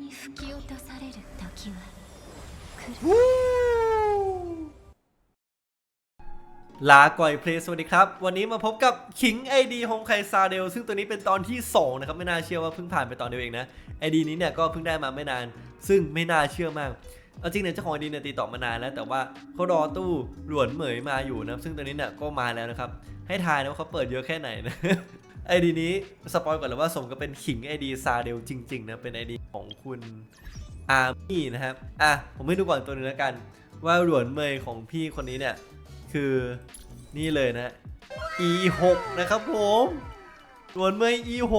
に吹き落とされる時は来る ลาก่อยเพลย์สวัสดีครับ วันนี้มาพบกับขิง ID โฮมไคซาเดลซึ่งตัวนี้เป็นตอนที่ 2 นะครับ ไม่น่าเชื่อว่าเพิ่งผ่านไปตอนเดียวเองนะ ID นี้เนี่ยก็เพิ่งได้มาไม่นาน ซึ่งไม่น่าเชื่อมาก เอาจริงเนี่ยเจ้าของ ID เนี่ยตีต่อมานานแล้ว แต่ว่าเขารอตู้หลวนเหมยมาอยู่นะซึ่งตัวนี้เนี่ยก็มาแล้วนะครับ ให้ทายนะว่าเขาเปิดเยอะแค่ไหนนะ ID นี้สปอยก่อนเลยว่าสมกับเป็นขิง ID ซาเดลจริงๆนะเป็น ID ของคุณอาร์มี่นะครับ อะ ผมให้ดูก่อนตัวนึงแล้วกัน ว่าหลวนเมยของพี่คนนี้เนี่ย คือนี่เลยนะ e6 นะครับผมส่วนเมย์ e6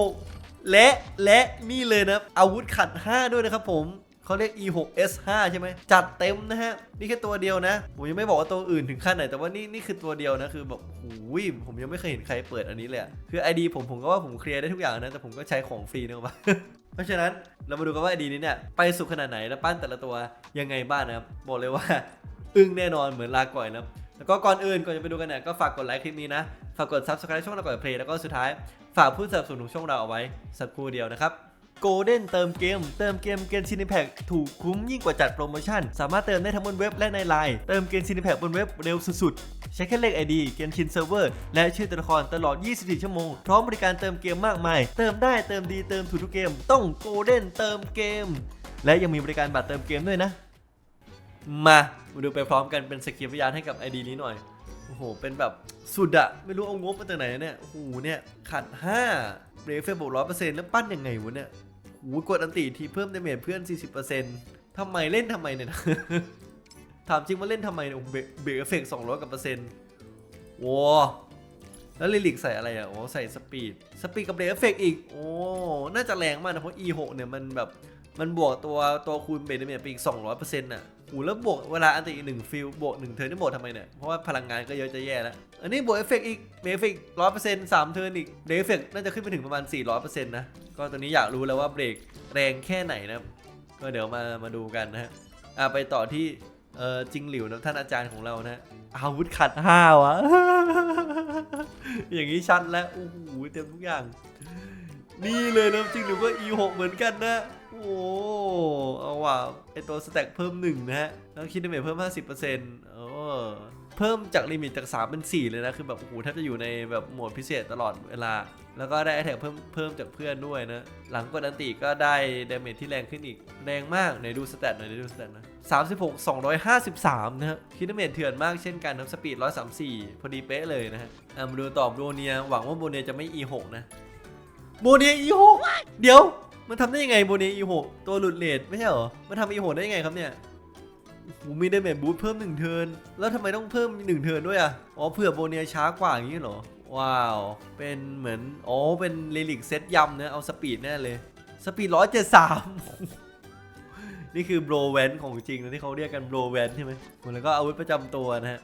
และและนี่เลยนะอาวุธขัด 5 ด้วยนะครับผม เขาเรียก e6s5 ใช่ไหมจัดเต็มนะฮะ นี่แค่ตัวเดียวนะ ผมยังไม่บอกว่าตัวอื่นถึงขั้นไหน แต่ว่านี่นี่คือตัวเดียวนะ คือแบบหูยผมยังไม่เคยเห็นใครเปิดอันนี้เลยอะคือ ID ผมผมก็ว่าผมเคลียร์ได้ทุกอย่างนะ แต่ผมก็ใช้ของฟรีนะว่าเพราะฉะนั้นเรามาดูกันว่า ID นี้เนี่ยไปสุดขนาดไหนแล้วปั้นแต่ละตัวยังไงบ้างนะครับบอกเลยว่าอึ้งแน่นอนเหมือนลาก่อยนะครับแล้วก็ก่อนอื่นก่อนจะไปดูกันเนี่ยก็ฝากกดไลค์คลิปนี้นะ ฝากกด subscribe ช่องเราก่อนเพลย์แล้วก็สุดท้าย ฝากผู้สนับสนุนของช่องเราเอาไว้สักครู่เดียวนะครับ Golden เติมเกม เติมเกมเกมชินิแพ k ถูกคุ้มยิ่งกว่าจัดโปรโมชั่น สามารถเติมได้ทั้งบนเว็บและในไลน์เติมเกมชินิแพ k บนเว็บเร็วสุดๆ ใช้แค่เลข ID เกมชินเซิร์ฟเวอร์และชื่อตัวละครตลอด 24 ชั่วโมง พร้อมบริการเติมเกมมากมาย เติมได้เติมดีเติมถูกทุกเกม ต้อง Golden เติมเกม และยังมีบริการบัตรเติมเกมด้วยนะ มามาดูไปพร้อมกันเป็นสกิลพยานให้กับ ID นี้หน่อยโอ้โหเป็นแบบสุดอะไม่รู้เอางบมาจากไหนเนี่ยโอ้โหเนี่ยขัด5เบรกเฟบวกร้อยเปอร์เซ็นต์แล้วปั้นยังไงวะเนี่ย หกดอันตีทีเพิ่มดาเมจเพื่อน 40%ทำไมเล่นทำไมเนี่ยนะถามจริงว่าเล่นทำไมเนี่ยอ้โหเบรกเบรกเอฟเฟกต์200กับเปอร์เซ็นต์โว้แล้วลิลิกใส่อะไรอะโอ้ใส่สปีด สปีดกับเบรกเอฟเฟกต์อีก โอ้ น่าจะแรงมากนะ เพราะ E6 เนี่ยมันแบบ มันบวกตัวตัวคูณเบรกดาเมจไปอีก 200%น่ะ โอ้แล้วบวกเวลาอันติอีกหนึ่งฟิลบวกหนึ่งเทิร์นนี่บวกทำไมเนี่ย เพราะว่าพลังงานก็เยอะจะแย่แล้ว อันนี้บวกเอฟเฟกต์อีกเบรกเอฟเฟกต์ร้อยเปอร์เซ็นต์สามเทิร์นอีกเบรกเอฟเฟกต์น่าจะขึ้นไปถึงประมาณ400%นะ ก็ตอนนี้อยากรู้แล้วว่าเบรกแรงแค่ไหนนะครับก็เดี๋ยวมามาดูกันนะฮะอะไปต่อที่เอ่อจิงหลิวนะท่านอาจารย์ของเรานะอาวุธขัดห้าวะอย่างนี้ชัดแล้วโอ้โหเต็มทุกอย่าง นี่เลยนะจิงหลิวก็ E6 เหมือนกันนะ โอ้เอาว่ะไอตัวสแต็กเพิ่มหนึ่งนะฮะ แล้วคิดดาเมจเพิ่ม 50%เออเพิ่มจากลิมิตจาก 3 เป็น 4 เลยนะ คือแบบโอ้โหแทบจะอยู่ในแบบโหมดพิเศษตลอดเวลา แล้วก็ได้แท็กเพิ่มเพิ่มจากเพื่อนด้วยนะ หลังกดอันติก็ได้ดาเมจที่แรงขึ้นอีก แรงมากไหนดูสแตทหน่อยไหนดูสแตทหนะ36 253 นะฮะคิดดาเมจเถื่อนมากเช่นกันนะสปีด 134 พอดีเป๊ะเลยนะฮะอะมาดูต่อโบเนียหวังว่าโบเนียจะไม่ E6 นะโบเนีย E6 เดี๋ยว มันทำได้ยังไงโบเนีย E6 ตัวหลุดเลทไม่ใช่เหรอ มันทำ E6 ได้ยังไงครับเนี่ยโอ้โหมีดาเมจบูทเพิ่มหนึ่งเทิร์นแล้วทำไมต้องเพิ่มหนึ่งเทิร์นด้วยอะ อ๋อเผื่อโบเนียช้ากว่าอย่างนี้เหรอ ว้าว เป็นเหมือน อ๋อ เป็นเลลิกเซตยำนะเอาสปีดแน่เลย สปีดร้อยเจ็ดสามนี่คือโบรแวนของจริงนะที่เขาเรียกกันโบรแวนใช่ไหมแล้วก็อาวุธประจำตัวนะฮะ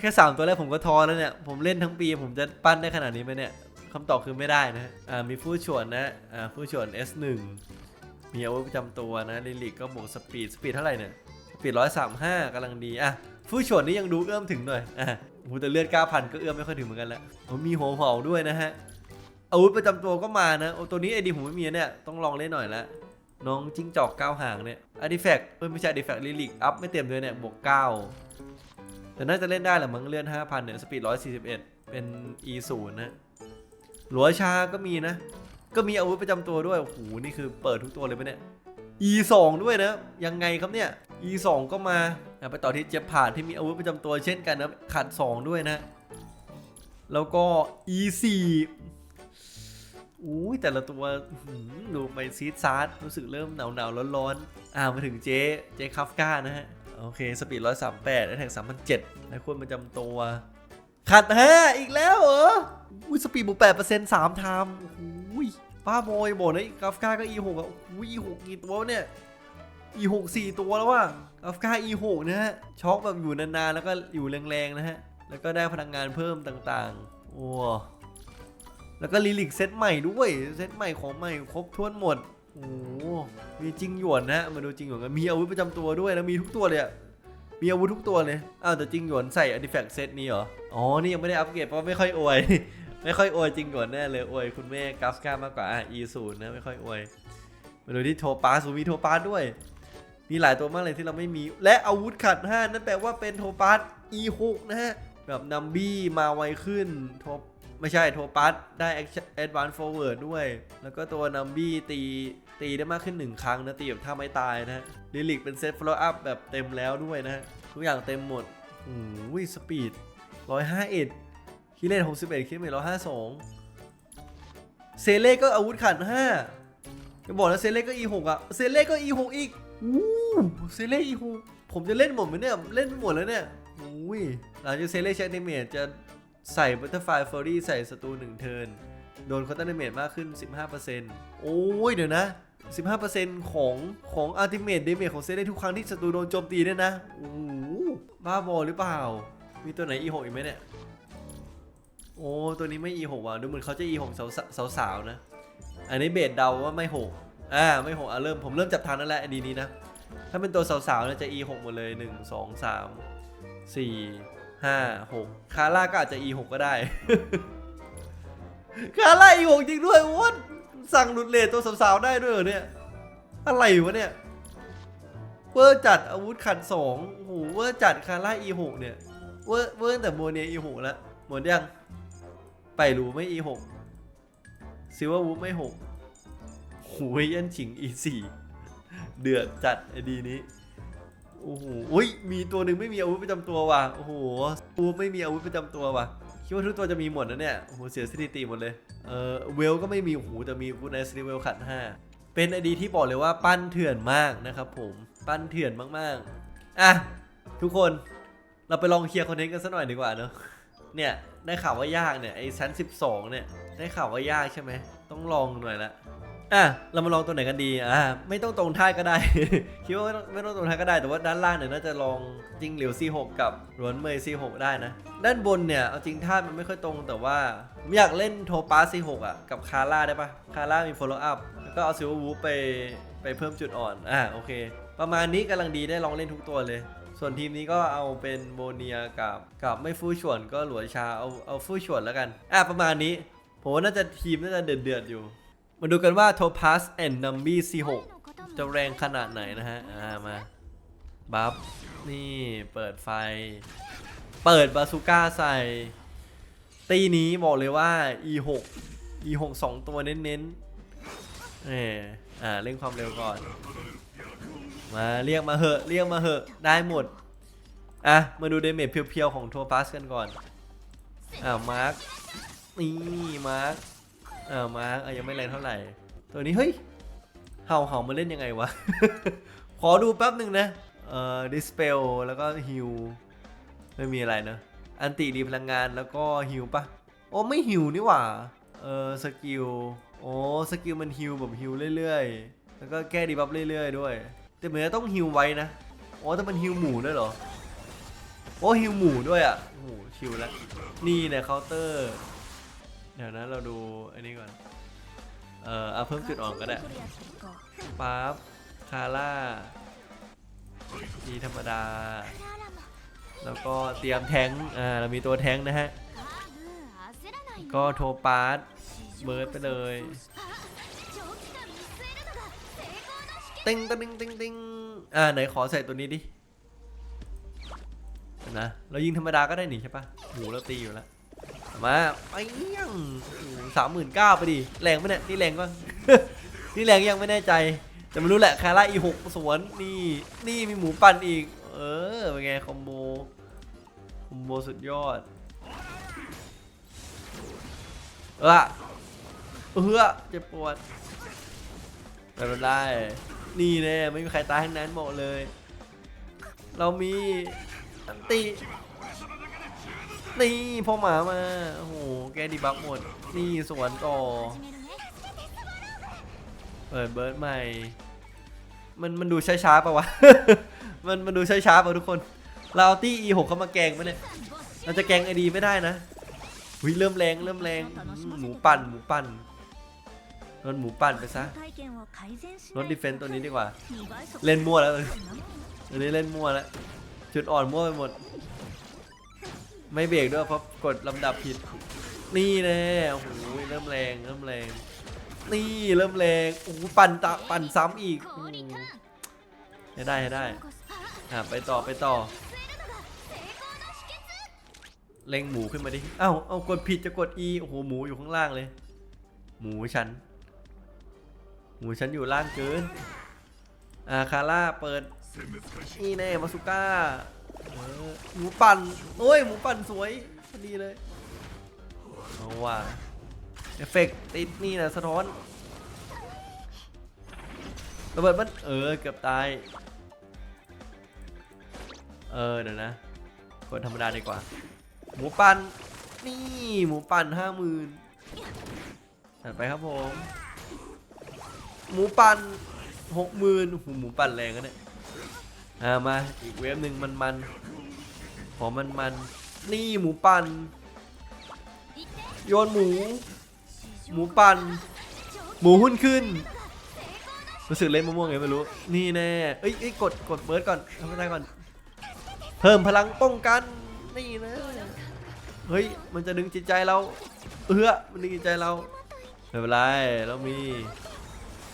แค่ 3 ตัวแรกผมก็ท้อแล้วเนี่ย ผมเล่นทั้งปีผมจะปั้นได้ขนาดนี้ไหมเนี่ย คำตอบคือไม่ได้นะะอ่ามีฟู่ฉวนนะอ่าฟู่ฉวน S1 มีอาวุธประจำตัวนะลิลิกก็บวกสปีดสปีดเท่าไหร่เนี่ยสปีดร้อยสามห้ากำลังดีอะฟู่ฉวนนี่ยังดูเอื้อมถึงหน่อยอะโอ้โหแต่เลือด9,000ก็เอื้อมไม่ค่อยถึงเหมือนกันแล้วผมมีหัวเผาด้วยนะฮะอาวุธประจำตัวก็มานะโอ้ตัวนี้ไอดีผมไม่มีเนี่ยต้องลองเล่นหน่อยละน้องจิ้งจอกก้าวหางเนี่ยอาร์ติแฟกต์เอ้ยไม่ใช่อาร์ติแฟกต์ลิลิกอัพไม่เต็มเลยเนี่ยบวก9แต่น่าจะเล่นได้แหละมั้งเลื่อน 5,000 เนี่ย สปีด 141 เป็น E0 นะ หลัวชาก็มีนะ ก็มีอาวุธประจำตัวด้วย โอ้โห นี่คือเปิดทุกตัวเลยปะเนี่ย E2 ด้วยนะ ยังไงครับเนี่ย E2 ก็มา ไปต่อที่เจ็บผ่านที่มีอาวุธประจำตัวเช่นกันนะขัด2 ด้วยนะ แล้วก็ E4 อุ้ยแต่ละตัวดูไปซีดซาร์ดรู้สึกเริ่มหนาวหนาวร้อนร้อนอ่ามาถึงเจ๊เจ๊คัฟก้านะฮะ โอเค สปีดร้อยสามแปดแท็กสามพันเจ็ดและควรประจำตัว ขัดห้าอีกแล้วเหรออุ้ยสปีดบวกแปดเปอร์เซ็นต์สามไทม์โอ้ยป้าบอยบอกนะคัฟก้าก็ E หกอะอุ้ย E หกกี่ตัวเนี่ย E หกสี่ตัวแล้วว่ะคัฟก้า E หกนะฮะช็อกแบบอยู่นานๆแล้วก็อยู่แรงๆนะฮะแล้วก็ได้พลังงานเพิ่มต่างๆโอ้แล้วก็ลิลิกเซตใหม่ด้วยเซตใหม่ของใหม่ครบถ้วนหมดโอ้โหมีจริงหยวนนะมาดูจริงหยวนกันมีอาวุธประจำตัวด้วยนะมีทุกตัวเลยอะ มีอาวุธทุกตัวเลยอ้าวแต่จริงหยวนใส่อาร์ติแฟกต์เซตนี้เหรอ อ๋อ นี่ยังไม่ได้อัปเกรดเพราะไม่ค่อยอวย ไม่ค่อยอวยจริงหยวนแน่เลยอวยคุณแม่กัฟก้ามากกว่าอะ E ศูนย์นะไม่ค่อยอวยมาดูที่โทปาสมีโทปาสด้วย มีหลายตัวมากเลยที่เราไม่มี และอาวุธขัด5นั่นแปลว่าเป็นโทปาส E6 นะฮะ แบบนัมบี้มาไวขึ้นโทไม่ใช่โทปาสได้ Advance Forward ด้วย แล้วก็ตัวนัมบี้ตี ตีได้มากขึ้น 1 ครั้งนะตีแบบท่าไม่ตายนะลิลิกเป็นเซต follow up แบบเต็มแล้วด้วยนะทุกอย่างเต็มหมดโอ้ยสปีด151คิเลน61คิเลน152เซเล่ก็อาวุธขัด5จะบอกแล้วเซเล่ก็ E6 อะเซเล่ก็ E6 อีกอู้เซเล่ E6 ผมจะเล่นหมดไหมเนี่ยเล่นหมดแล้วเนี่ยอุ้ยหลังจากเซเล่ใช้เดเมจจะใส่บัตเตอร์ไฟฟอรี่ใส่ศัตรู1เทิร์นโดนคอร์ตันเดเมจมากขึ้น 15%โอ้ยเดี๋ยวนะ 15%ของของอัลติเมทเดเมจของเซเล่ทุกครั้งที่ศัตรูโดนโจมตีเนี่ยนะโอ้โหบ้าบอหรือเปล่า มีตัวไหน E6 อีกไหมเนี่ย โอ้ตัวนี้ไม่ E6 ว่ะดูเหมือนเขาจะ E6 สาวสาวสาวๆนะ อันนี้เบสเดาว่าไม่หกอ่าไม่หกอะเริ่มผมเริ่มจับทางนั่นแหละอดีนี้นะ ถ้าเป็นตัวสาวๆเนี่ยจะ E6 หมดเลย 1 2 3 4 5 6 คาร่าก็อาจจะ E6 ก็ได้ คาร่า E6 จริงด้วยวัด สั่งหลุดเลทตัวสาวๆได้ด้วยเหรอเนี่ย อะไรวะเนี่ย เวอร์จัดอาวุธขัดสองโอ้โหเวอร์จัดคาร่า E6 เนี่ย เวอร์เวอร์ตั้งแต่โมเนีย E6 แล้วหมดยัง ไปรู้ไม่ E6 ซิลเวอร์วูฟไม่6หูยยันฉิง E4 เดือดจัดไอดีนี้โอ้โหอุ้ยมีตัวหนึ่งไม่มีอาวุธประจำตัวว่ะ โอ้โหวูฟไม่มีอาวุธประจำตัวว่ะ คิดว่าทุกตัวจะมีหมดนะเนี่ยโอ้โหเสียสถิติหมดเลย เออเวลก็ไม่มีโอ้โหแต่มีกูในสติเวลขัด5เป็นไอดีที่บอกเลยว่าปั้นเถื่อนมากนะครับผมปั้นเถื่อนมากๆอะทุกคนเราไปลองเคลียร์คอนเทนต์กันสักหน่อยดีกว่าเนาะเนี่ยได้ข่าวว่ายากเนี่ยไอ้ชั้น 12 เนี่ยได้ข่าวว่ายากใช่ไหมต้องลองหน่อยละ อะเรามาลองตัวไหนกันดีอะไม่ต้องตรงท่าก็ได้ คิดว่าไม่ต้องไม่ต้องตรงท่าก็ได้แต่ว่าด้านล่างเนี่ยน่าจะลองจริงเหลียว C6 กับหลวนเมย C6 ได้นะ ด้านบนเนี่ยเอาจริงท่ามันไม่ค่อยตรงแต่ว่าผมอยากเล่นโทปา C6 อะกับคาร่าได้ปะคาร่ามี follow up แล้วก็เอาซิลวูไปไปเพิ่มจุดอ่อนอะโอเค ประมาณนี้กำลังดีได้ลองเล่นทุกตัวเลยส่วนทีมนี้ก็เอาเป็นโบเนียกับกับไม่ฟู่ฉวนก็หลวยชาเอาเอาฟู่ฉวนแล้วกัน อะประมาณนี้ ผมว่าน่าจะทีมน่าจะเดือดเดือดอยู่ มาดูกันว่า Topaz and Numby C6 จะแรงขนาดไหนนะฮะ อ่า มาบัฟนี่เปิดไฟ เปิดบาซูก้าใส่ ตีนี้บอกเลยว่า E6 E6 2 ตัวเน้นๆเอออ่า เร่งความเร็วก่อน มาเรียกมาเหอะเรียกมาเหอะ ได้หมด อะ มาดูเดเมจเพียวๆ ของโทปัสกันก่อน อ่ามาร์คนี่มาร์ คอ่ามาร์คอะยังไม่แรงเท่าไหร่ ตัวนี้เฮ้ยเห่าเห่ามาเล่นยังไงวะ ขอดูแป๊บหนึ่งนะเอ่อดิสเปลแล้วก็ฮิวไม่มีอะไรเนอะอันติดีพลังงานแล้วก็ฮิวปะโอ้ไม่ฮิวนี่หว่าเออสกิลโอ้สกิลมันฮิวแบบฮิวเรื่อยๆ แล้วก็แก้ดีบัฟเรื่อยๆ ด้วย แต่เหมือนจะต้องฮิวไว้นะโอ้แต่มันฮิวหมูด้วยเหรอโอ้ฮิวหมูด้วยอะโอ้โหชิวแล้วนี่เนี่ยเคาน์เตอร์ เดี๋ยวนะเราดูอันนี้ก่อน เอ่อเอาเพิ่มจุดอ่อนก็ได้ปั๊บคาร่าดีธรรมดา แล้วก็เตรียมแทงอ่าเรามีตัวแทงนะฮะ ก็โทรปาร์ตเบิร์ดไปเลยติ้งติงติงติงอ่าไหนขอใส่ตัวนี้ดินะเรายิงธรรมดาก็ได้หนิใช่ปะหูเราตีอยู่แล้ว มาไปยังสามหมื่นเก้าไปดิแรงไหมเนี่ยนี่แรงก็นี่แรงยังไม่แน่ใจ แต่ไม่รู้แหละคาร่าอีหกสวนนี่นี่มีหมูปั่นอีก เออเป็นไงคอมโบคอมโบสุดยอดเออเออเจ็บปวดไม่เป็นไรนี่แน่ไม่มีใครตายทั้งนั้นบอกเลย เรามีอันติ นี่พ่อหมามาโอ้โหแกดีบัฟหมด นี่สวนต่อ เปิดเบิร์ดใหม่ มันมันดูช้าๆปะวะ มันมันดูช้าๆปะทุกคนเราเอาตี้ E6 เข้ามาแกงปะเนี่ยเราจะแกงไอดีไม่ได้นะวิเริ่มแรงเริ่มแรงหมูปั่นหมูปั่นโดหมูปั่นไปซะลดดิเฟนต์ตัวนี้ดีกว่า เล่นมั่วแล้วอันนี้เล่นมั่วแล้วจุดอ่อนมั่วไปหมด ไม่เบรกด้วยเพราะกดลำดับผิด นี่แน่โอ้โหเริ่มแรงเริ่มแรง นี่เริ่มแรงโอ้โหปั่นตะปั่นซ้ำอีกให้ได้ให้ได้อะไปต่อไปต่อ เล่งหมูขึ้นมาดิ เอ้าเอากดผิดจะกด E โอ้โหหมูอยู่ข้างล่างเลย หมูฉัน หมูฉันอยู่ล่างเกินอาคาร่าเปิด นี่แน่มาสุก้า หมูปั่นโอ้ยหมูปั่นสวยพอดีเลยเอาว่ะเอฟเฟกติดนี่นะสะท้อนระเบิดมันเออเกือบตายเออเดี๋ยวนะกดธรรมดาดีกว่า หมูปันนี่หมูปันห้าหมื่นจัดไปครับผม หมูปันหกหมื่นหมูปันแรงกันเนี่ย อ่ามาอีกเวฟหนึ่งมันมันๆขอมันมันนี่หมูปันโยนหมู หมูปันหมูหุ้นขึ้นรู้สึกเล่นมะม่วงไงไม่รู้ นี่แน่เอ้ยเอ้ยกดกดเบิร์ดก่อนทำไม่ได้ก่อน เพิ่มพลังป้องกันนี่นะเฮ้ยมันจะดึงจิตใจเราเอื้อมันดึงจิตใจเราไม่เป็นไรเรามี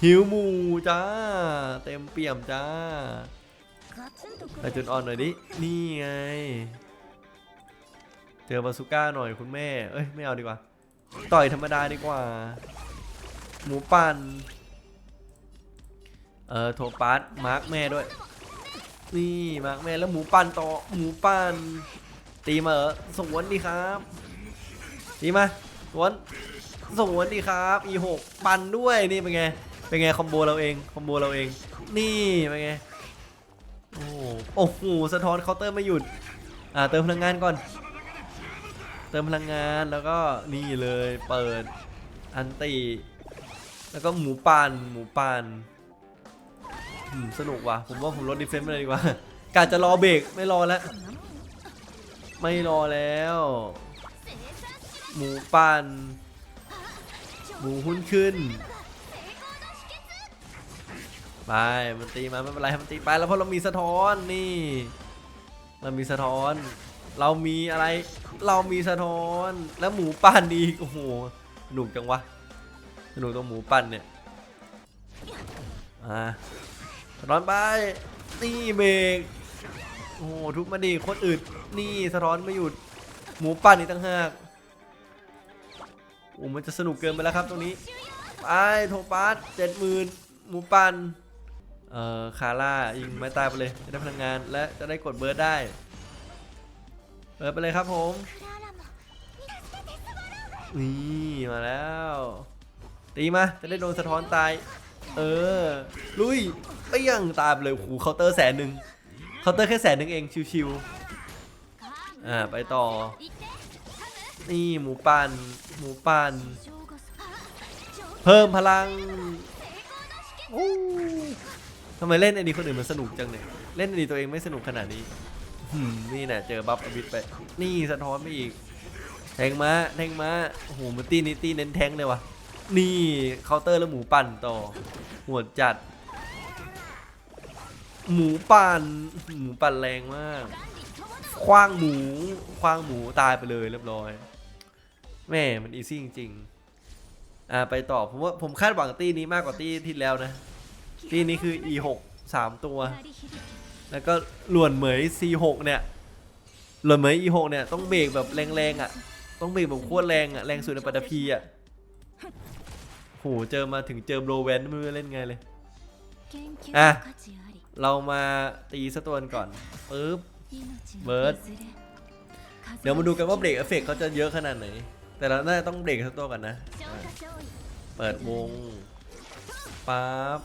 หิวหมูจ้า เต็มเปี่ยมจ้า แต่จุดอ่อนหน่อยดิ นี่ไง เจอบาซูก้าหน่อยคุณแม่ เอ้ยไม่เอาดีกว่า ต่อยธรรมดาดีกว่า หมูปั่น เออโทปาสมาร์กแม่ด้วย นี่มาร์กแม่แล้วหมูปั่นต่อ หมูปั่น ตีมาเออสวนดีครับ ตีมาสวนสวนดีครับมีหกปั่นด้วย นี่เป็นไง เป็นไงคอมโบเราเอง คอมโบเราเอง นี่เป็นไง โอ้โหสะท้อนเคาน์เตอร์ไม่หยุด อ่าเติมพลังงานก่อน เติมพลังงานแล้วก็นี่เลยเปิดอันตีแล้วก็หมูปันหมูปันสนุกว่ะผมว่าผมลดดีเฟนซ์ไปเลยดีกว่ากะจะรอเบรกไม่รอแล้ว ไม่รอแล้ว หมูปันหมูหุ้นขึ้น ไปมันตีมาไม่เป็นไรมันตีไปแล้วเพราะเรามีสะท้อนนี่ เรามีสะท้อน เรามีอะไร เรามีสะท้อนแล้วหมูปั่นอีกโอ้โหสนุกจังวะสนุกตรงหมูปั่นเนี่ยอ่าสะท้อนไปนี่เบรกโอ้โหทุบมาดีคตรอึดนี่สะท้อนไม่หยุดหมูปั่นอีกตั้งหากโอ้มันจะสนุกเกินไปแล้วครับตรงนี้ไปโทปัสเจ็ดหมื่นหมูปั่น เอ่อคาร่ายิงไม่ตายไปเลยจะได้พลังงานและจะได้กดเบิร์ดได้เบิร์ดไปเลยครับผมนี่มาแล้ว ตีมาจะได้โดนสะท้อนตาย เออ ลุยไปยังตายไปเลยขู่เคาน์เตอร์แสนหนึ่งเคาน์เตอร์แค่แสนหนึ่งเองชิวๆอ่าไปต่อ นี่หมูปันหมูปันนเพิ่มพลังโอ้ ทำไมเล่นไอ้นี่คนอื่นมันสนุกจังเนี่ยเล่นไอ้นี่ตัวเองไม่สนุกขนาดนี้หืมนี่นะเจอบัฟอบิดไป นี่สะท้อนไปอีก แทงมาแทงมาโอ้โหมันตีนิตี้เน้นแทงเลยวะนี่เคาน์เตอร์แล้วหมูปั่นต่อหัวจัด หมูปั่นหมูปั่นแรงมาก คว้างหมูคว้างหมูตายไปเลยเรียบร้อยแม่มันอีซี่จริงๆอ่าไปต่อผมว่าผมคาดหวังตีนี้มากกว่าตีที่แล้วนะ ปีนี้คือ E6 สามตัว แล้วก็ล่วนเหมย C6 เนี่ยล่วนเหมย E6 เนี่ยต้องเบรกแบบแรงๆอะ ต้องเบรกแบบโคตรแรงอะ แรงสุดในปัตตพีอะโหเจอมาถึงเจอโรเวนไมือเล่นไงเลย อะ เรามาตีสะตัวนก่อนปึ๊บเบิร์ดเดี๋ยวมาดูกันว่าเบรกเอฟเฟกต์เขาจะเยอะขนาดไหน แต่เราน่าจะต้องเบรกสะตัวก่อนนะ เปิดวงปั๊บ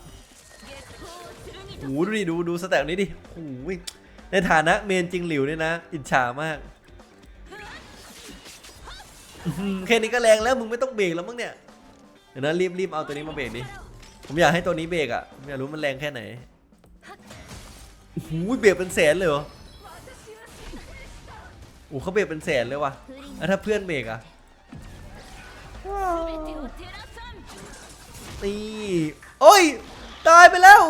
โอ้ดูดิดูดูสแต็กนี้ดิโอ้ยในฐานะเมนจริงหลิวเนี่ยนะ อิจฉามากแค่นี้ก็แรงแล้วมึงไม่ต้องเบรกแล้วมั้งเนี่ยเดี๋ยวนะรีบรีบเอาตัวนี้มาเบรกดิผมอยากให้ตัวนี้เบรกอะไม่อยากรู้มันแรงแค่ไหนหูเบรกเป็นแสนเลยเหรโอ้เขาเบรกเป็นแสนเลยว่ะแล้วถ้าเพื่อนเบรกอะตีโอ้ยตายไปแล้ว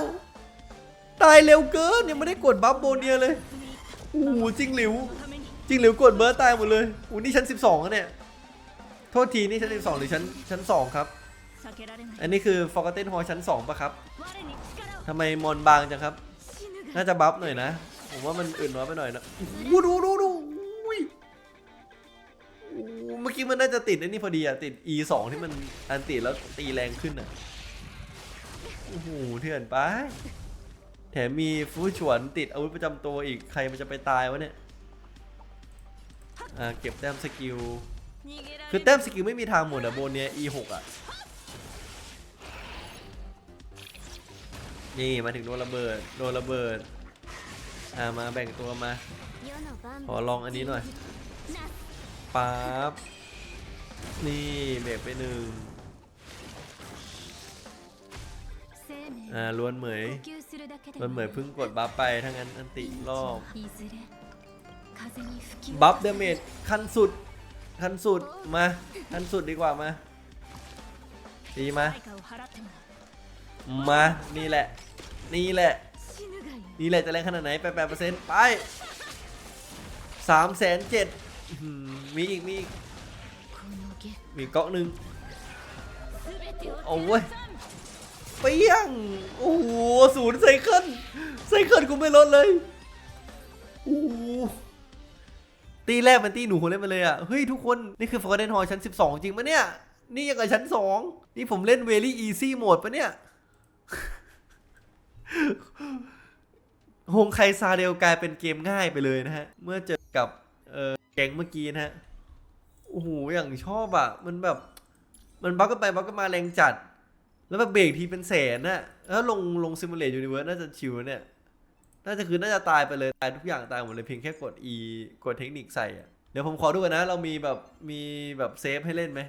ตายเร็วเกินยังไม่ได้กดบัฟโบเนียเลยโอ้โหจิงหลิวจริงหลิวกดเบอร์ตายหมดเลยโอ้นี่ชั้น 12แล้วเนี่ยโทษทีนี่ชั้น 12 หรือชั้นชั้น 2 ครับ อันนี้คือ Forgotten Hall ชั้น 2ปะครับทำไมมอนบางจังครับ น่าจะบัฟหน่อยนะ ผมว่ามันอื่นน้อยไปหน่อยนะดูดูดูดูเมื่อกี้มันน่าจะติดไอ้นี่พอดีอะติด e 2ที่มันอันติดแล้วตีแรงขึ้นอะโอ้โหเถื่อนไป แถมมีฟู้ฉวนติดอาวุธประจำตัวอีกใครมันจะไปตายวะเนี่ยเก็บแต้มสกิล คือแต้มสกิลไม่มีทางหมดอะโบเนีย e6 อะนี่มาถึงโดนระเบิดโดนระเบิดมาแบ่งตัวมาขอลองอันนี้หน่อยปั๊บนี่เบรกไปหนึ่ง อ่าล้วนเหมยล้วนเหมยเพิ่งกดบัฟไปทั้งนั้นอันติรอบบัฟเดเมจขั้นสุดขั้นสุดมาขั้นสุดดีกว่ามาดีมามานี่แหละ นี่แหละ นี่แหละจะแรงขนาดไหนแปดแปดเปอร์เซ็นต์ไปสามแสนเจ็ดมีอีกมีอีกมีเกาะหนึ่งโอ้ย เปี้ยง โอ้โหศูนย์ไซเคิลไซเคิลกูไม่ลดเลยโอ้ตีแรกมันตีหนูคนเล่นมาเลยอะ เฮ้ยทุกคน นี่คือ Forgotten Hall ชั้น 12 จริงปะเนี่ย นี่ยังกับชั้น 2 นี่ผมเล่น Very Easy Mode ปะเนี่ยโฮงไคซาเดลกลายเป็นเกมง่ายไปเลยนะฮะ เมื่อเจอกับเออแก๊งเมื่อกี้นะฮะ โอ้โหอย่างชอบอะ มันแบบ มันบักกันไปบักกันมาแรงจัด แล้วแบบเบรกทีเป็นแสนน่ะแล้วลงลงซิมูเลตยูนิเวิร์สน่าจะชิวเนี่ย น่าจะคือน่าจะตายไปเลย ตายทุกอย่างตายหมดเลยเพียงแค่กด E กดเทคนิคใส่อะเดี๋ยวผมขอดูกันนะ เรามีแบบมีแบบเซฟให้เล่นไหม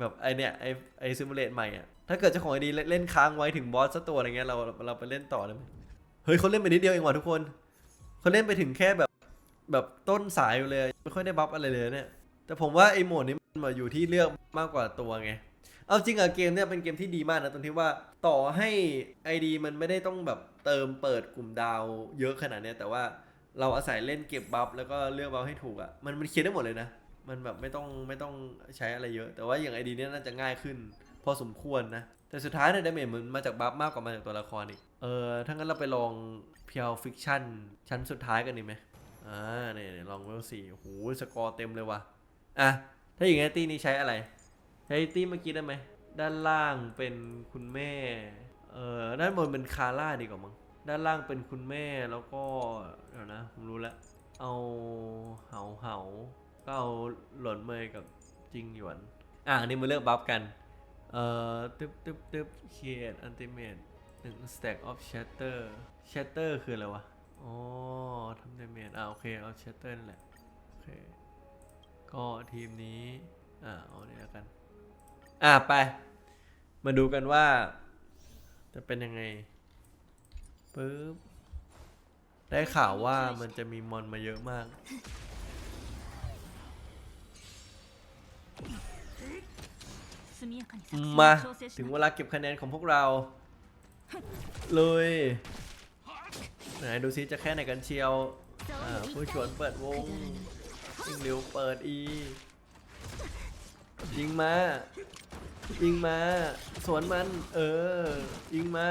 แบบไอเนี่ยไอไอซิมูเลตใหม่อะถ้าเกิดเจ้าของไอดีเล่นค้างไว้ถึงบอสสักตัวอะไรเงี้ยเราเราไปเล่นต่อได้ไหมเฮ้ยเขาเล่นไปนิดเดียวเองว่ะทุกคนเขาเล่นไปถึงแค่แบบแบบต้นสายอยู่เลย ไม่ค่อยได้บัฟอะไรเลยเนี่ย แต่ผมว่าไอโหมดนี้มันมาอยู่ที่เลือกมากกว่าตัวไง เอาจริงอะเกมเนี่ยเป็นเกมที่ดีมากนะตรงที่ว่าต่อให้ ID มันไม่ได้ต้องแบบเติมเปิดกลุ่มดาวเยอะขนาดเนี้ยแต่ว่าเราอาศัยเล่นเก็บบัฟแล้วก็เลือกบัฟให้ถูกอะมันมันเคลียร์ได้หมดเลยนะ มันแบบไม่ต้องไม่ต้องใช้อะไรเยอะ แต่ว่าอย่าง ID เนี่ยน่าจะง่ายขึ้น พอสมควรนะ แต่สุดท้ายเนี่ยดาเมจมันมาจากบัฟมากกว่ามาจากตัวละครอีกเออถ้างั้นเราไปลองเพียวฟิกชั่นชั้นสุดท้ายกันดีไหมอ่าเนี่ยเนี่ยลองเวลสี่โอ้โหสกอร์เต็มเลยว่ะอะถ้าอย่างงี้ตีนี้ใช้อะไร ใช้ตีเมื่อกี้ได้ไหม ด้านล่างเป็นคุณแม่ เอ่อ ด้านบนเป็นคาร่าดีกว่ามั้ง ด้านล่างเป็นคุณแม่แล้วก็เดี๋ยวนะ ผมรู้แล้วเอาเหาเหาก็เอาหล่นเมยกับจิงหยวน อะอันนี้มาเลือกบัฟกัน เอ่อ ตึ๊บตึ๊บตึ๊บเคียดอันติเมตหนึ่ง stack of shatter shatter คืออะไรวะ อ๋อทำดาเมจอะโอเคเอา shatter นั่นแหละ โอเค ก็ทีมนี้ อ่าเอาเนี่ยแล้วกัน อะไป มาดูกันว่า จะเป็นยังไงปึ๊บได้ข่าวว่ามันจะมีมอนมาเยอะมาก มา ถึงเวลาเก็บคะแนนของพวกเรา เลยไหนดูซิจะแค่ไหนกันเชียวผู้ชวนเปิดวงยิงเร็วเปิดอียิงมา ยิงมา สวนมัน เออ ยิงมา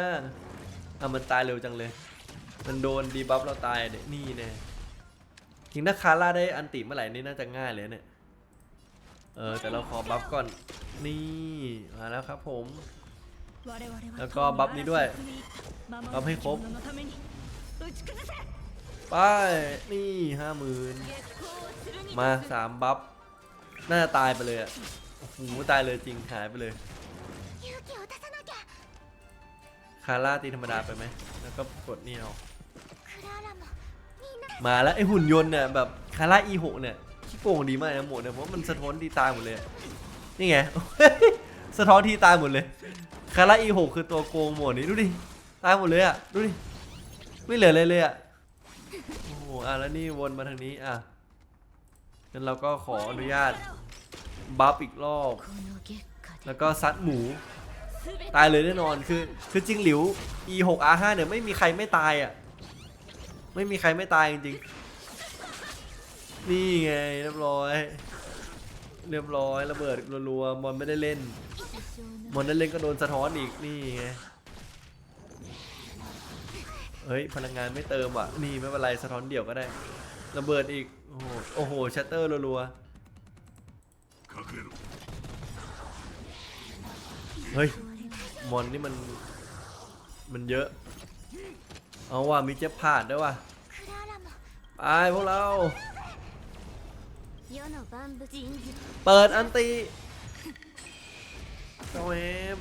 เอามันตายเร็วจังเลย มันโดนดีบัฟเราตายเด็นี่แน่จริงถ้าคาร่าได้อันติเมื่อไหร่นี่น่าจะง่ายเลยเนี่ย เออ แต่เราขอบัฟก่อน นี่ มาแล้วครับผม แล้วก็บัฟนี้ด้วย บัฟให้ครบ ไป นี่ห้าหมื่นมาสามบัฟ น่าจะตายไปเลยอะ โอ้โหตายเลยจริงหายไปเลย คาร่าตีธรรมดาไปไหม แล้วก็กดนี่เอา มาแล้วไอหุ่นยนต์เนี่ยแบบคาร่า E6 เนี่ยขี้โกงดีมากนะหมดเนี่ยเพราะมันสะท้อนทีตายหมดเลย นี่ไง สะท้อนทีตายหมดเลย คาร่า E6 คือตัวโกงหมดนี่ดูดิ ตายหมดเลยอะ ดูดิ ไม่เหลือเลยเลยอะ โอ้โห อะแล้วนี่วนมาทางนี้อะงั้นเราก็ขออนุญาต บัฟอีกรอบ แล้วก็ซัดหมู ตายเลยแน่นอนคือ คือจริงหลิว e 6 r 5เนี่ยไม่มีใครไม่ตายอะ ไม่มีใครไม่ตายจริงๆนี่ไงเรียบร้อย เรียบร้อยระเบิดรัวๆมอนไม่ได้เล่นมอนได้เล่นก็โดนสะท้อนอีกนี่ไงเฮ้ยพลังงานไม่เติมอะนี่ไม่เป็นไรสะท้อนเดี่ยวก็ได้ระเบิดอีกโอ้โหชัตเตอร์รัวๆ เฮ้ย มอนนี่มัน มันเยอะ เอาว่ามีเจ็บผ่าดด้วยว่ะไปพวกเรา เปิดอันตีเจ้าเอม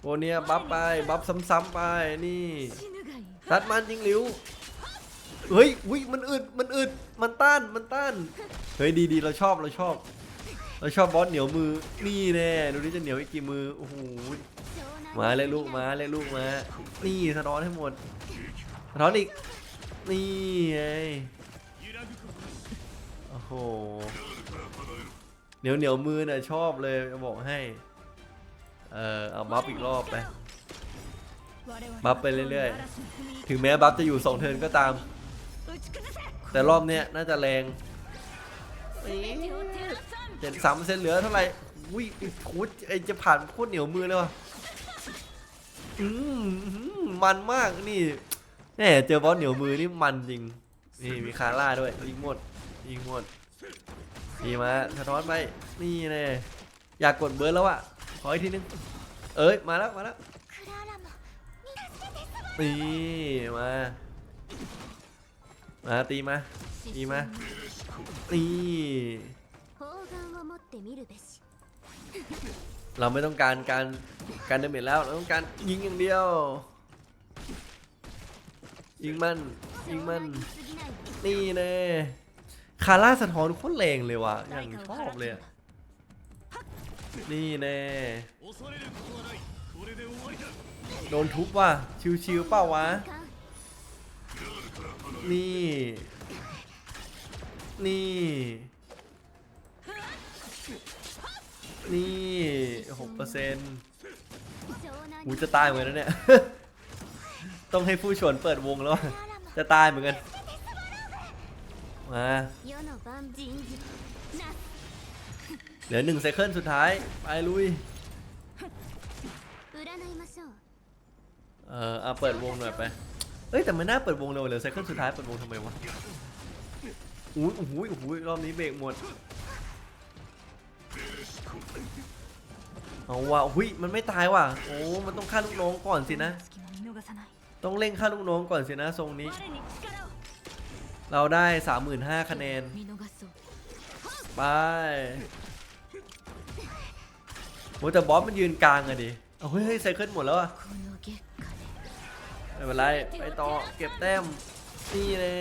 โอเนียบัฟไป บัฟซ้ำๆไป นี่ซัดมันจริงหลิว เฮ้ยวิมันอึด มันอึด มันต้าน มันต้าน เฮ้ยดีๆ เราชอบ เราชอบ เราชอบบอสเหนียวมือ นี่แน่ดูนี่จะเหนียวอีกกี่มือ โอ้โห มาเลยลูกมาเลยลูกมา นี่สะท้อนให้หมดสะท้อนอีก นี่ไงโอ้โห เหนียวเหนียวมือเนี่ยชอบเลยจะบอกให้ เออเอาบัฟอีกรอบไป บัฟไปเรื่อยๆ ถึงแม้บัฟจะอยู่2เทิร์นก็ตาม แต่รอบเนี้ยน่าจะแรง เจ็ดสามเปอร์เซ็นต์เหลือเท่าไหร่อุ้ยโคูดไอจะผ่านโคตรเหนียวมือเลยว่ะอืมมันมากนี่แหมเจอบอสเหนียวมือนี่มันจริงนี่มีคาร่าด้วยยิงหมดยิงหมดนี่มาสะท้อนไปนี่เลยอยากกดเบิร์ดแล้วอะขออีกทีนึงเอ้ยมาแล้วมาแล้วนี่มามาตีมาตีมานี่ เราไม่ต้องการการการเดเมจแล้วเราต้องการยิงอย่างเดียว ยิงมันยิงมันนี่แน่คาร่าสะท้อนโคตรแรงเลยว่ะอย่างชอบเลยนี่แน่โดนทุบว่ะชิวๆเปล่าวะนี่ นี่ นี่หกเปอร์เซ็นต์หูจะตายเหมือนกันนเนี่ย ต้องให้ผู้ชวนเปิดวงแล้ว จะตายเหมือนกัน มาเหลือหนึ่งเซคเคิลสุดท้าย ไปลุย เอ่อเอาเปิดวงหน่อยไป เอ้ยแต่มันน่าเปิดวงเร็วเลยไซคเคิลสุดท้ายเปิดวงทำไมวะอุ้ยอุ้ยอุ้ยรอบนี้เบรกหมด เอาว่ะหุยมันไม่ตายว่ะ โอ้ มันต้องฆ่าลูกน้องก่อนสินะ ต้องเล่งฆ่าลูกน้องก่อนสินะทรงนี้ เราได้สามหมื่นห้าคะแนน ไปโหแต่บอสมันยืนกลางไงดิเอาเฮ้ยไซเคินหมดแล้วอะไม่เป็นไร ไปต่อ เก็บแต้ม นี่เลย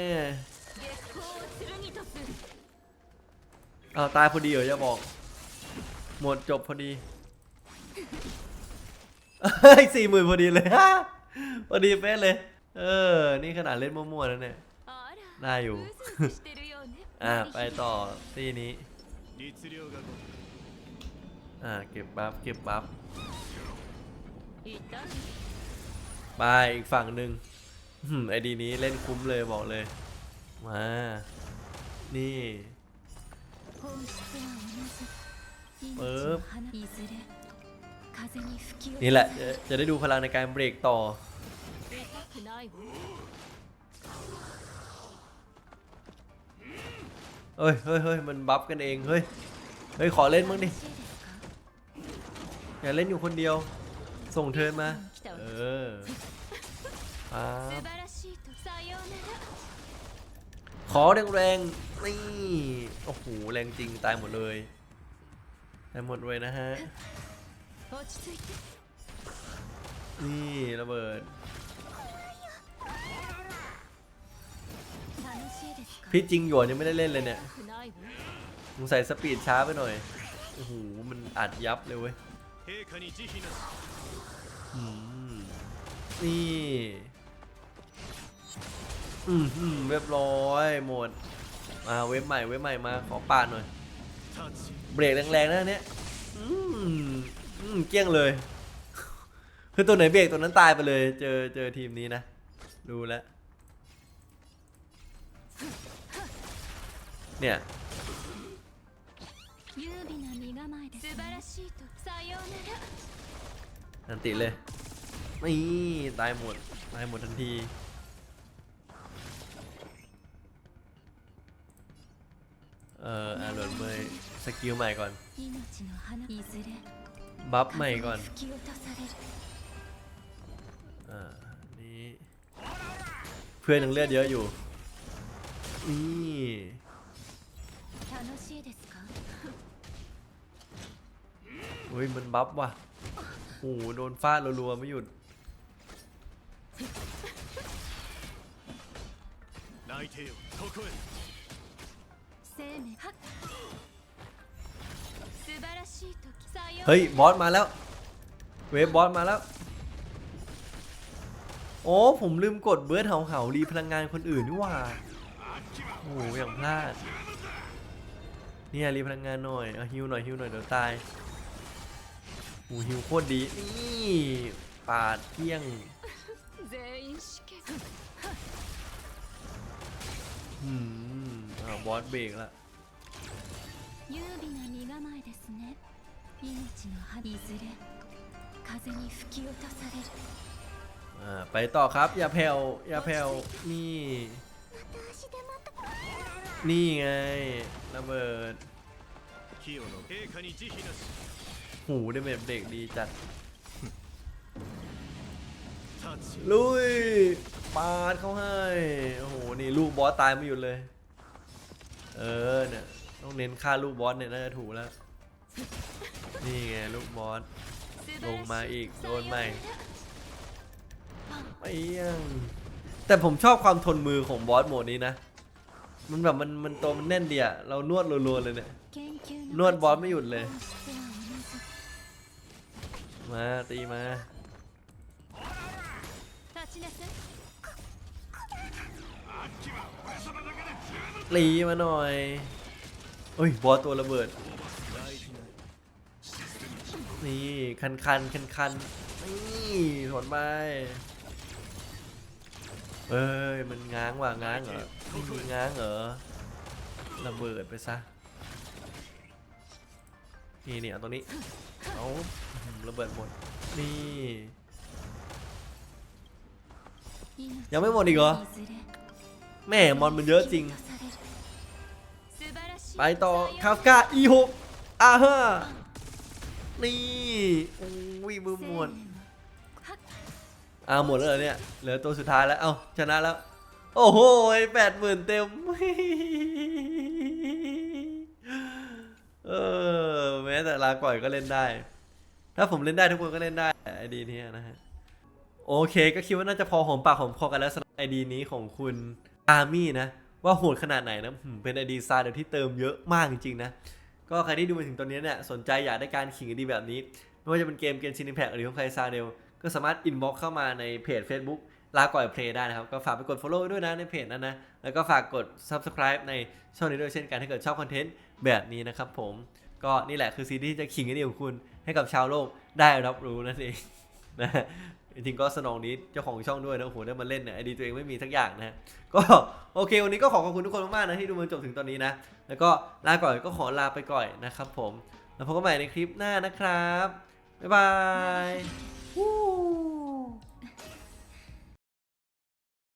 เอาตายพอดีเหรอจะบอก หมดจบพอดีสี่หมื่นพอดีเลยฮะพอดีเป๊ะเลย เออ นี่ขนาดเล่นมั่วๆนะเนี่ย ได้อยู่ อ่า ไปต่อที่นี้ อ่า เก็บบัฟ เก็บบัฟ ไปอีกฝั่งหนึ่งไอดีนี้เล่นคุ้มเลยบอกเลย มา นี่ ปึ๊บนี่แหละจะได้ดูพลังในการเบรกต่อ เฮ้ยเฮ้ยเฮ้ยมันบัฟกันเองเฮ้ย เฮ้ย ขอเล่นมั้งดิ อย่าเล่นอยู่คนเดียว ส่งเธอมา เออครับขอแรงๆนี่ โอ้โห แรงจริงตายหมดเลย แต่หมดเลยนะฮะ นี่ระเบิด พี่จริงหยวนยังไม่ได้เล่นเลยเนี่ยสงใส่สปีดช้าไปหน่อย โอ้โห มันอัดยับเลยเว้ยนี่ อืมเรียบร้อย หมด มาเว็บใหม่เว็บใหม่มาขอปาดหน่อย เบรกแรงๆแล้วเนี้ยอืมเกี้ยงเลย คือตัวไหนเบรกตัวนั้นตายไปเลย เจอเจอทีมนี้นะดูแล้วเนี่ยอันติเลยนี่ตายหมดตายหมดทันที เอ่ออาร์โหลดเมย์สกิลใหม่ก่อน 命の花いずれ บัฟใหม่ก่อน 風に吹き落とされる อ่า นี่ เพื่อนยังเลือดเยอะอยู่ นี่ 楽しいですか เฮ้ย มันบัฟว่ะโอ้โหโดนฟาดรัวๆไม่หยุด 泣いてよここへ 生命はっ素晴らしい時さよう เฮ้ย บอสมาแล้ว เวฟบอสมาแล้ว โอ้ ผมลืมกดเบิร์ดเห่าเห่ารีพลังงานคนอื่นนี่หว่า โอ้โหอย่างพลาด เนี่ยรีพลังงานหน่อย เอาฮิวหน่อยฮิวหน่อยเดี๋ยวตายโอ้โหฮิวโคตรดี นี่ปาดเที่ยง 全員死刑 อืมอ่า บอสเบรกแล้ว 優美な身構えですね命の葉いずれ風に吹き落とされる อ่า ไปต่อครับ อย่าแผ่ว อย่าแผ่ว นี่ นี่ไงระเบิด 清の陛下に慈悲なし หูได้แบบเด็กดีจัด 立ち ลุย ปาดเขาให้ โอ้โห นี่ลูกบอสตายไม่หยุดเลย เออเนี่ยต้องเน้นฆ่าลูกบอสเนี่ยน่าจะถูกแล้ว นี่ไงลูกบอสลงมาอีกโดนใหม่ไม่ยังแต่ผมชอบความทนมือของบอสโหมดนี้นะ มันแบบมันมันตัวมันแน่นเดียะเรานวดรัวๆเลยเนี่ย นวดบอสไม่หยุดเลย มาตีมา ตีมาหน่อยเฮ้ย บอสตัวระเบิด นี่ คันคันคันคันนี่ถอนไปเอ้ย มันง้างว่ะง้างเหรอไม่มีง้างเหรอ ระเบิดไปซะ นี่เนี่ยตรงนี้ เอาระเบิดหมด นี่ ยังไม่หมดอีกเหรอ แม่มอนมันเยอะจริง ไปต่อคาฟกาอีหกอาฮะนี่อุ้ยมือหมดอ่าหมดแล้วเนี่ย เหลือตัวสุดท้ายแล้ว เอ้าชนะแล้ว โอ้โหแปดหมื่นเต็ม เออ แม้แต่ลาก่อยก็เล่นได้ ถ้าผมเล่นได้ทุกคนก็เล่นได้ไอดีนี้นะฮะ โอเค ก็คิดว่าน่าจะพอหอมปากหอมคอกันแล้วสำหรับไอดีนี้ของคุณอาร์มี่นะ ว่าโหดขนาดไหนนะหืมเป็นไอดีซาเดียวที่เติมเยอะมากจริงๆนะ ก็ใครที่ดูมาถึงตอนนี้เนี่ยสนใจอยากได้การขิงไอดีแบบนี้ ไม่ว่าจะเป็นเกมเกมชินิแพคหรือของใครซาเดลก็สามารถอินบ็อกเข้ามาในเพจ Facebook ลาก่อยเพลย์ได้นะครับ ก็ฝากไปกด Follow ด้วยนะในเพจนั้นนะ แล้วก็ฝากกด Subscribe ในช่องนี้ด้วยเช่นกันถ้าเกิดชอบคอนเทนต์แบบนี้นะครับผม ก็นี่แหละคือซีรีส์ที่จะขิงไอเดียของคุณให้กับชาวโลกได้รับรู้นั่นเองนะ จริงก็สนองนี้เจ้าของช่องด้วยนะโอ้โหได้มาเล่นเนี่ยไอดีตัวเองไม่มีทักอย่างนะก็โอเค วันนี้ก็ขอขอบคุณทุกคนมากๆนะที่ดูมาจบถึงตอนนี้นะ แล้วก็ลาก่อนก็ขอลาไปก่อนนะครับผมแล้วพบกันใหม่ในคลิปหน้านะครับบ๊ายบาย